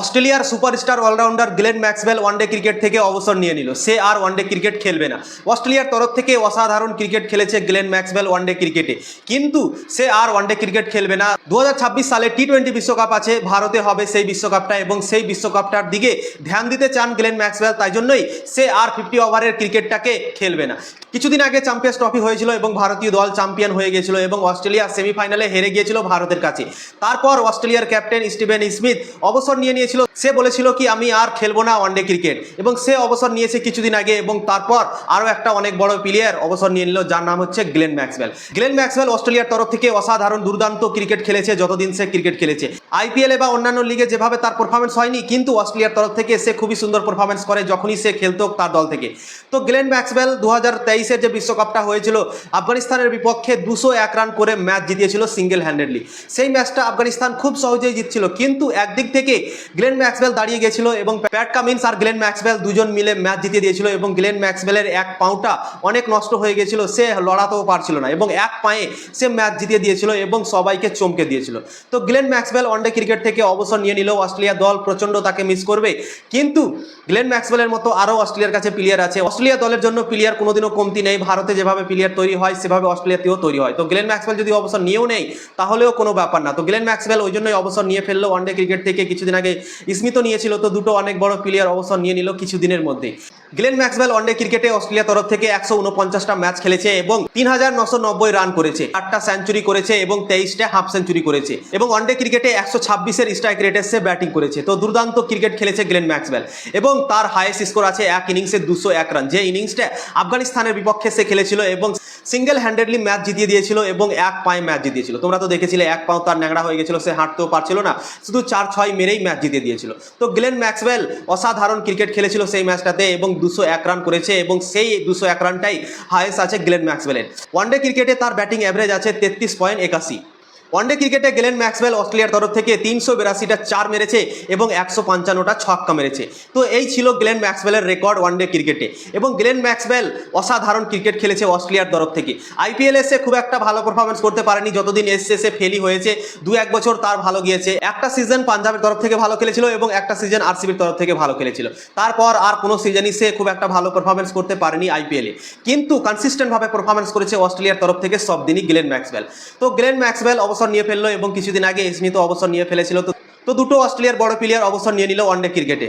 অস্ট্রেলিয়ার superstar allrounder Glenn Maxwell one day cricket থেকে অবসর নিয়ে নিল। সে আর ওয়ানডে ক্রিকেট খেলবে না। অস্ট্রেলিয়ার তরফ থেকে অসাধারণ ক্রিকেট খেলেছে গ্লেন ম্যাক্সওয়েল ওয়ানডে ক্রিকেটে। কিন্তু সে আর ওয়ানডে ক্রিকেট খেলবে না। দু হাজার ছাব্বিশ সালে টি টোয়েন্টি বিশ্বকাপ আছে, ভারতে হবে সেই বিশ্বকাপটা এবং সেই বিশ্বকাপটার দিকে ধ্যান দিতে চান গ্লেন ম্যাক্সওয়েল, তাই জন্যই সে আর ফিফটি ওভারের ক্রিকেটটাকে খেলবে না। কিছুদিন আগে চ্যাম্পিয়ন্স ট্রফি হয়েছিল এবং ভারতীয় দল চ্যাম্পিয়ন হয়ে গিয়েছিল এবং অস্ট্রেলিয়া সেমিফাইনালে হেরে গিয়েছিল ভারতের কাছে। তারপর অস্ট্রেলিয়ার ক্যাপ্টেন স্টিভেন স্মিথ অবসর নিয়ে নিয়েছিল সে বলেছিল কি, আমি আর খেলব না ওয়ানডে ক্রিকেট এবং সে অবসর নিয়েছে কিছুদিন আগে এবং তারপর আরও একটা অনেক বড় প্লেয়ার অবসর নিয়ে নিল, যার নাম হচ্ছে গ্লেন ম্যাক্সওয়েল গ্লেন ম্যাক্সওয়েল অস্ট্রেলিয়ার তরফ থেকে অসাধারণ, দুর্দান্ত ক্রিকেট খেলেছে, যতদিন সে ক্রিকেট খেলেছে। আইপিএলে বা অন্যান্য লিগে যেভাবে তার পারফরমেন্স হয়নি, কিন্তু অস্ট্রেলিয়ার তরফ থেকে সে খুবই সুন্দর পারফরমেন্স করে, যখনই সে খেলতো তার দল থেকে। তো গ্লেন ম্যাক্সওয়েল দু হাজার যে বিশ্বকাপটা হয়েছিল, আফগানিস্তানের বিপক্ষে দুশো এক রান করে ম্যাচ জিতিয়েছিল সিঙ্গেল হ্যান্ডেডলি সেই ম্যাচটা আফগানিস্তান খুব সহজেই জিতছিল, কিন্তু একদিক থেকে গ্লেন ম্যাক্সওয়েল দাঁড়িয়ে গেছিল এবং প্যাট কামিন্স আর গ্লেন ম্যাক্সওয়েল দুজন মিলে ম্যাচ জিতিয়ে দিয়েছিল এবং গ্লেন ম্যাক্সওয়েলের এক পাউটা অনেক নষ্ট হয়ে গেছিল, সে লড়াতেও পারছিল না এবং এক পায়ে সে ম্যাচ জিতিয়ে দিয়েছিল এবং সবাইকে চমকে দিয়েছিল। তো গ্লেন ম্যাক্সওয়েল ওয়ানডে ক্রিকেট থেকে অবসর নিয়ে নিল অস্ট্রেলিয়া দল প্রচণ্ড তাকে মিস করবে। কিন্তু গ্লেন ম্যাক্সওয়েলের মতো আরও অস্ট্রেলিয়ার কাছে প্লেয়ার আছে। অস্ট্রেলিয়া দলের জন্য প্লেয়ার কোনোদিনও কমতি নেই। ভারতে যেভাবে প্লেয়ার তৈরি হয়, সেভাবে অস্ট্রেলিয়াতেও তৈরি হয়। তো গ্লেন ম্যাক্সওয়েল যদি অবসর নিয়েও নেই তাহলেও কোনো ব্যাপার না। তো গ্লেন ম্যাক্সওয়েল ওই জন্যই অবসর নিয়ে ফেলল ওয়ানডে ক্রিকেট থেকে। কিছুদিন আগে স্মিথও নিয়েছিল তো দুটো অনেক বড় প্লেয়ার অবসর নিয়ে নিল কিছুদিনের মধ্যেই। গ্লেন ম্যাক্সওয়েল ওয়ানডে ক্রিকেটে অস্ট্রেলিয়া তরফ থেকে একশো উনপঞ্চাশটা ম্যাচ খেলেছে এবং তিন হাজার নশো নব্বই রান করেছে, আটটা সেঞ্চুরি করেছে এবং তেইশটা হাফ সেঞ্চুরি করেছে এবং ওয়ানডে ক্রিকেটে একশো ছাব্বিশের স্ট্রাইক রেটে সে ব্যাটিং করেছে। তো দুর্দান্ত ক্রিকেট খেলেছে গ্লেন ম্যাক্সওয়েল এবং তার হাইয়েস্ট স্কোর আছে এক ইনিংসে দুশো এক রান যে ইনিংসটা আফগানিস্তানের বিপক্ষে সে খেলেছিল এবং সিঙ্গেল হ্যান্ডেডলি ম্যাচ জিতিয়ে দিয়েছিল এবং এক পায়ে ম্যাচ জিতিয়েছিল। তোমরা তো দেখেছিলে, এক পাও তার ন্যাংড়া হয়ে গেছিল, সে হাঁটতেও পারছিল না। শুধু চার ছয় মেরেই ম্যাচ জিতিয়ে দিয়েছিল। তো গ্লেন ম্যাক্সওয়েল অসাধারণ ক্রিকেট খেলেছিল সেই ম্যাচটাতে এবং দুশো এক রান করেছে এবং সেই দুশো এক রানটাই হায়েস্ট আছে গ্লেন ম্যাক্সওয়েলের। ওয়ানডে ক্রিকেটে তার ব্যাটিং অ্যাভারেজ আছে তেত্রিশ পয়েন্ট একাশি। ওয়ানডে ক্রিকেটে গেলেন ম্যাক্সওয়েল অস্ট্রেলিয়ার তরফ থেকে তিনশো বিরাশিটা চার মেরেছে এবং একশো পঞ্চান্নটা ছক্কা মেরেছে। তো এই ছিল গ্লেন ম্যাক্সওয়েলের রেকর্ড ওয়ানডে ক্রিকেটে এবং গ্লেন ম্যাক্সওয়েল অসাধারণ ক্রিকেট খেলেছে অস্ট্রেলিয়ার তরফ থেকে। আইপিএল এসে খুব একটা ভালো পারফরমেন্স করতে পারেনি, যতদিন এসছে সে ফেলি হয়েছে দু এক বছর তার ভালো গিয়েছে। একটা সিজন পাঞ্জাবের তরফ থেকে ভালো খেলেছিল এবং একটা সিজন আরসিবির তরফ থেকে ভালো খেলেছিল। তারপর আর কোনো সিজনই সে খুব একটা ভালো পারফরমেন্স করতে পারেনি আইপিএলে কিন্তু কনসিস্টেন্টভাবে পারফরমেন্স করেছে অস্ট্রেলিয়ার তরফ থেকে সব দিনই গ্লেন ম্যাক্সওয়েল তো গ্লেন ম্যাক্সওয়েল অবসর নিয়ে ফেলল এবং কিছুদিন আগে স্মিথও অবসর নিয়ে ফেলেছিল। তো দুটো অস্ট্রেলিয়ার বড় প্লেয়ার অবসর নিয়ে নিল ওয়ানডে ক্রিকেটে।